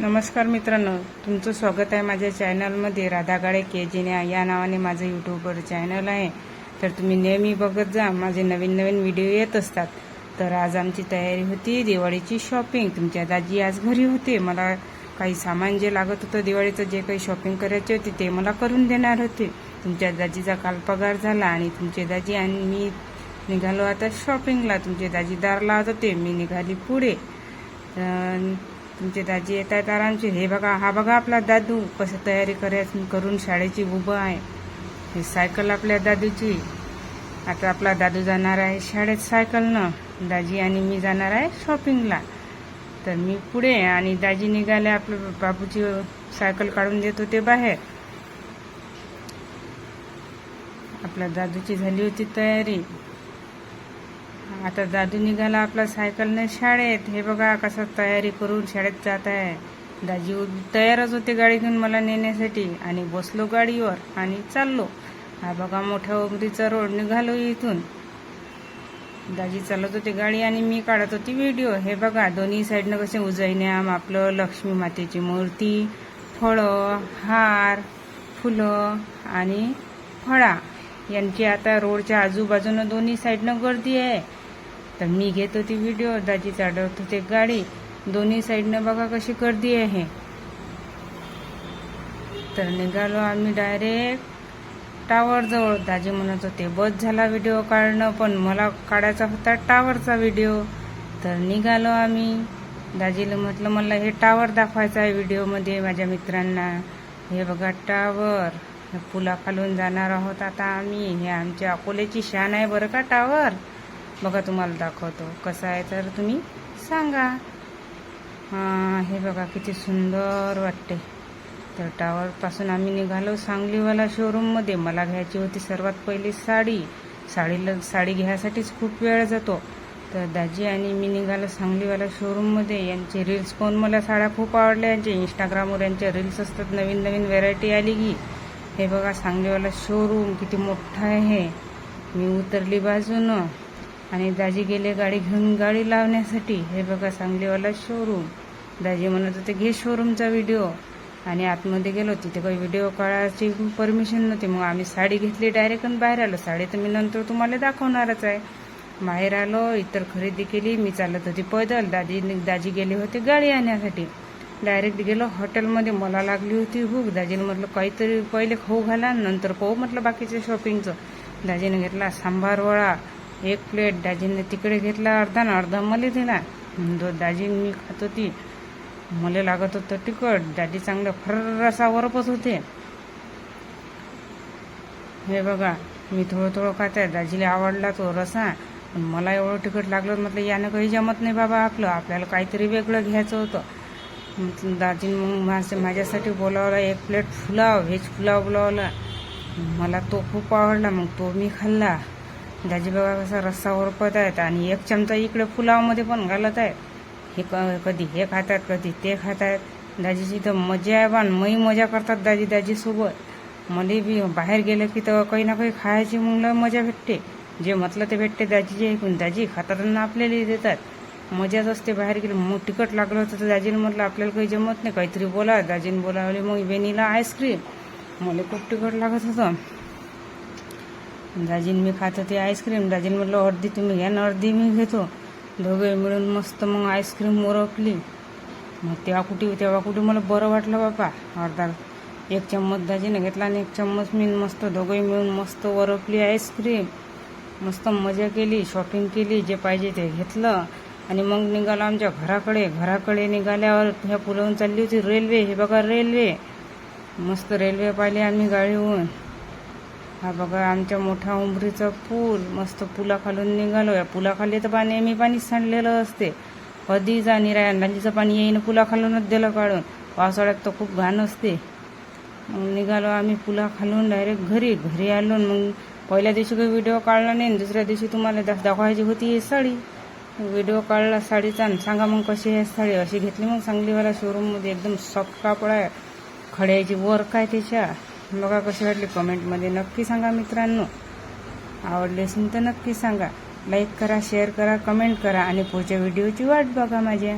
नमस्कार मित्रांनो तुमचं स्वागत आहे माझ्या चॅनलमध्ये राधा गाडे के जिन्या या नावाने माझं यूट्यूबवर चॅनल आहे. तर तुम्ही नेहमी बघत जा माझे नवीन नवीन व्हिडिओ येत असतात. तर आज आमची तयारी होती दिवाळीची शॉपिंग. तुमच्या दाजी आज घरी होते. मला काही सामान जे लागत होतं दिवाळीचं जे काही शॉपिंग करायचे होते ते मला करून देणार होते. तुमच्या दाजीचा काल पगार झाला आणि तुमचे दाजी आणि मी निघालो आता शॉपिंगला तुमचे दाजी दारला होते मी निघाली पुढे. तुमचे दाजी येत आहेत आरामचे हे बघा हा बघा आपला दादू कसं तयारी करायचं करून शाळेची उभं आहे. हे सायकल आपल्या दादूची. आता आपला दादू जाणार आहे शाळेत सायकलनं. दाजी आणि मी जाणार आहे शॉपिंगला. तर मी पुढे आणि दाजी निघाले आपलं बाबूची सायकल काढून देत होते बाहेर. आपल्या दादूची झाली होती तयारी. आता दादू निघाला आपला सायकलने शाळेत. हे बघा कसं तयारी करून शाळेत जात आहे. दाजी तयारच होते गाडी घेऊन मला नेण्यासाठी. आणि बसलो गाडीवर आणि चाललो. हा बघा मोठ्या उमरीचा रोड निघालो इथून. दाजी चालत होती गाडी आणि मी काढत होती व्हिडिओ. हे बघा दोन्ही साईडनं कसे उजैन्याम आपलं लक्ष्मी मातेची मूर्ती फळं हार फुलं आणि फळा. यांची आता रोडच्या आजूबाजूनं दोन्ही साईडनं गर्दी आहे. तर मी घेत होती व्हिडिओ दाजी चालवत होते गाडी. दोन्ही साईडनं बघा कशी गर्दी आहे. तर निघालो आम्ही डायरेक्ट टावरजवळ दाजी म्हणत होते बस झाला व्हिडिओ काढणं पण मला काढायचा होता टावरचा व्हिडिओ तर निघालो आम्ही. दाजीला म्हटलं मला हे टावर दाखवायचं आहे व्हिडिओमध्ये माझ्या मित्रांना. हे बघा टावर पुला पुलाखालून जाणार आहोत आता आम्ही. हे आमच्या अकोल्याची शान आहे बरं का टावर बघा तुम्हाला दाखवतो. कसं आहे तर तुम्ही सांगा. हां हे बघा किती सुंदर वाटते. तर टावरपासून आम्ही निघालो सांगलीवाला शोरूममध्ये मला घ्यायची होती सर्वात पहिली साडी. साडीला साडी घ्यायसाठीच खूप वेळ जातो. तर दाजी आणि मी निघालो सांगलीवाला शोरूममध्ये यांचे रील्स पाहून मला साड्या खूप आवडल्या. यांचे इंस्टाग्रामवर यांच्या रील्स असतात. नवीन नवीन व्हेरायटी आली की. हे बघा सांगलीवाला शोरूम किती मोठा आहे. मी उतरली बाजूनं. आणि दाजी गेले गाडी घेऊन गाडी लावण्यासाठी. हे बघा सांगलीवाला शोरूम दाजी म्हणत होते घे शोरूमचा व्हिडिओ आणि आतमध्ये गेलो तिथे काही व्हिडिओ काढायची परमिशन नव्हती. मग आम्ही साडी घेतली डायरेक्ट आणि बाहेर आलो. साडी तर मी नंतर तुम्हाला दाखवणारच आहे. बाहेर आलो इतर खरेदी केली मी चालत होती पैदल. दाजी दाजी गेले होते गाडी आणण्यासाठी. डायरेक्ट गेलो हॉटेलमध्ये मला लागली होती भूक दाजीने म्हटलं काहीतरी पहिले खाऊ घाला नंतर पाहू म्हटलं बाकीचं शॉपिंगचं दाजीने घेतला सांबार वडा. एक प्लेट दाजीने तिकडे घेतला अर्धा ना अर्धा मला दिला. दो दाजी मी खात होती. मला लागत होतं तिखट. दाजी चांगलं फर्र असा होते. हे बघा मी थोडं थोडं खात आहे दाजीला आवडला तो रसा. पण मला एवढं तिखट लागलं म्हटलं यानं काही जमत नाही बाबा आपलं. आपल्याला काहीतरी वेगळं घ्यायचं होतं. मग दाजीने मग माझ्या माझ्यासाठी बोलावला एक प्लेट पुलाव व्हेज पुलाव बोलावला. मला तो खूप आवडला. मग तो मी खाल्ला. दाजी बघा कसा रस्सा ओरपत आहेत आणि एक चमचा इकडे पुलावमध्ये पण घालत आहे हे क कधी हे खातात कधी ते खातात. दाजीची तर मजा आहे पण मही मजा करतात दाजी दाजीसोबत मला बी बाहेर गेलं की तर काही ना काही खायची मुलं मजा भेटते. जे म्हटलं ते भेटते दाजीचे. ऐकून दाजी खातात आपल्याला देतात. मजाच असते बाहेर गेलं. मग तिकट लागलं होतं तर दाजीनं म्हटलं आपल्याला काही जमत नाही. काहीतरी बोला. दाजीनं बोलावले मग वेणीला आईस्क्रीम. मला खूप तिखट लागत होतं. दाजीन मी खात होते आईस्क्रीम दाजीन म्हटलं अर्धी तुम्ही घ्या ना अर्धी मी घेतो. दोघे मिळून मस्त मग आईस्क्रीम ओरपली मग तेव्हा कुठे तेव्हा कुठे मला बरं वाटलं बापा. अर्धा एक चम्मच दाजीने घेतला आणि एक चम्मच मी मस्त दोघंही मिळून मस्त ओरपली आईस्क्रीम. मस्त मजा केली शॉपिंग केली जे पाहिजे ते घेतलं. आणि मग निघालो आमच्या घराकडे. घराकडे निघाल्यावर ह्या पुलावून चालली होती रेल्वे. हे बघा रेल्वे. मस्त रेल्वे पाहिली आम्ही गाडीहून हा बघा आमच्या मोठा उंबरीचा पूल मस्त पुलाखालून निघालो. या पुलाखाली तर पाणी नेहमी पाणी सांडलेलं असते. कधी जा निराया नदीचं पाणी येईन पुलाखालूनच दिलं काढून. पावसाळ्यात तर खूप घाण असते. मग निघालो आम्ही पुलाखालून डायरेक्ट घरी. घरी आलो मग पहिल्या दिवशी काही व्हिडिओ काढला नाही. दुसऱ्या दिवशी तुम्हाला दा- दाखवायची होती ही साडी. व्हिडिओ काढला साडीचा आणि सांगा मग कशी आहे साडी? अशी घेतली मग सांगलीवाला शोरूममध्ये एकदम सॉफ्ट कापड आहे. खड्याची वर्क आहे त्याच्या? बघा कशी वाटली कमेंटमध्ये नक्की सांगा मित्रांनो. आवडली असेल तर नक्की सांगा. लाईक करा शेअर करा कमेंट करा आणि पुढच्या व्हिडिओची वाट बघा माझ्या.